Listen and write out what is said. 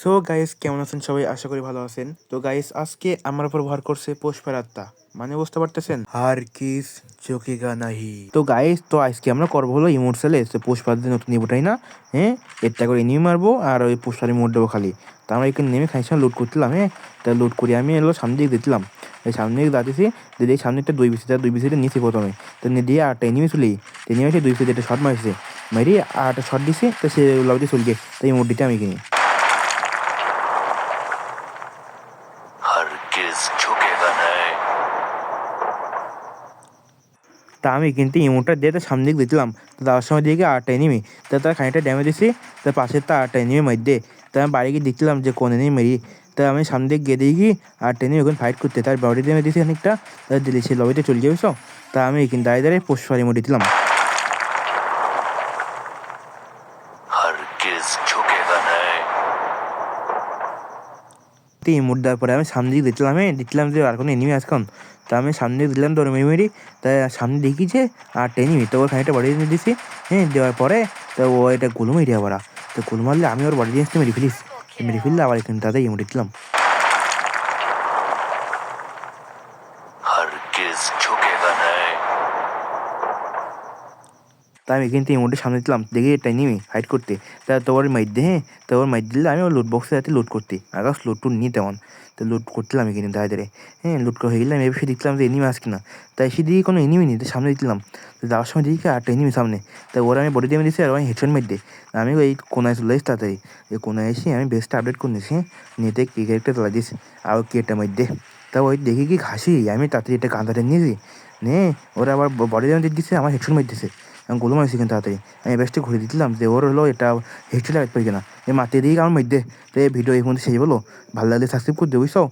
So guys কেমন আছেন? সবাই আশা করি ভালো আছেন। তো গাইস আজকে আমার উপর ভর করছে পুষ্পের আত্মা মানে বুঝতে পারতেছেন? হার কিস চোখেগা নাহি। তো গাইস তো আজকে আমরা করব হলো ইমোটসেলে পুষ্পার দিয়ে নতুন ইমোটাই না? হ্যাঁ? এটা করে এনিমি মারবো আর ওই পুষ্পার ইমোট দেবো খালি। তো আমরা এখানে নেমে খাইছিলাম লুট করছিলাম হ্যাঁ? তা লুট করি আমি এলো সামনে দিকে দিয়েছিলাম এই সামনে দিকে দাঁড়িয়েছি দিদি সামনে একটা দুই বিসি দুই বিসিটা নিচে প্রথমে। তো নিয়ে দিয়ে আটটা এনিমি চলি। তো এনিমি এসে দুই বিসিতে একটা শট মারছে। মারি আটটা শট দিছে তো সে লাভ দিয়ে চলে গিয়ে তো ইমোট দিতে আমি কিনি झुकेगा नहीं তা আমি কিন্তু ইমোটা দিয়ে তো সামনে দিকে দিয়েছিলাম তো যাওয়ার সময় দিকে আটটা এনিমি তো তার খানিকটা ড্যামেজ দিছি তো পাশের তো আটটা এনিমি মধ্যে তো আমি বাড়ি গিয়ে দেখছিলাম যে কোন এনিমি মেরি তো আমি সামনে দিকে গিয়ে দেখি আটটা এনিমি ওখানে ফাইট করতে তার বডি ড্যামেজ দিয়েছি খানিকটা তো দিলি সে লবিতে চলে যাবে সব তা আমি কিন্তু দাঁড়িয়ে দাঁড়িয়ে পুষ্পার ইমোট দিয়েছিলাম हरगिज झुकेगा नहीं তো ইমোট দেওয়ার পরে আমি সামনে দিকে দেখলাম হ্যাঁ দেখলাম যে আর কোনো এনিমি আসখন তা আমি সামনে দিকে দিলাম তোর মেরি মেরি তাই সামনে দেখি যে আটটা এনিমি তো ওর খানিকটা বডি ড্যামেজ দিছি হ্যাঁ দেওয়ার পরে তো ও এটা গুলো মেরে আবার তো গুলো মারলে আমি ওর বডি ড্যামেজটা মেরে ফেলিস মেরে ফেললে আবার এখানে তাদের ইমোট দিলাম हरगिज झुकेगा नहीं তা আমি এই মোটে সামনে দিলাম, দেখি এটা নিবি ফাইট করতে। তা তোর মাইর দে হ্যাঁ? তো ওর মাইর দিলে আমি লুট বক্সে যাতে লুট করতে। আগাস লুট টুট নিই তেমন। তো লুট করছিলাম এখানে দাঁড়িয়ে দাঁড়িয়ে হ্যাঁ লুট করে হয়ে গেলাম এবার দেখলাম যে এনিমি আসছে না তাই সেদিকে কোনো এনিমি নেই, তো সামনে দিলাম। তো যাওয়ার সময় দেখি আটটা এনিমি সামনে। তা ওরা আমি বডি দিয়ে দিয়েছি আর আমি মার দিই আমি ওই কোনায় চলে এসে তাড়াতাড়ি, এই কোনায় এসে আমি বেস্টটা আপডেট করে নিয়েছি হ্যাঁ? কে কি ক্যারেক্টার চালা দিয়েছি আর কেটা মার দে। তা ওই দেখি কি ঘাসি, আমি তাড়াতাড়ি এটা কাঁদাটা নিয়েছি। নে ওরা আবার বডি দিয়ে দিচ্ছে আমার হেডশট মার দিছে আমি গোলু মারছি কিন্তু তাড়াতাড়ি আমি বেস্টে ঘুরে দিচ্ছিলাম যে ওর হলো এটা হিস্ট্রি লাগাতে পারি কিনা এই মাতে দিকে আমার মধ্যে। তো এই ভিডিও এই পর্যন্ত শেষ বলো ভালো লাগলে সাবস্ক্রাইব করে দেবো সব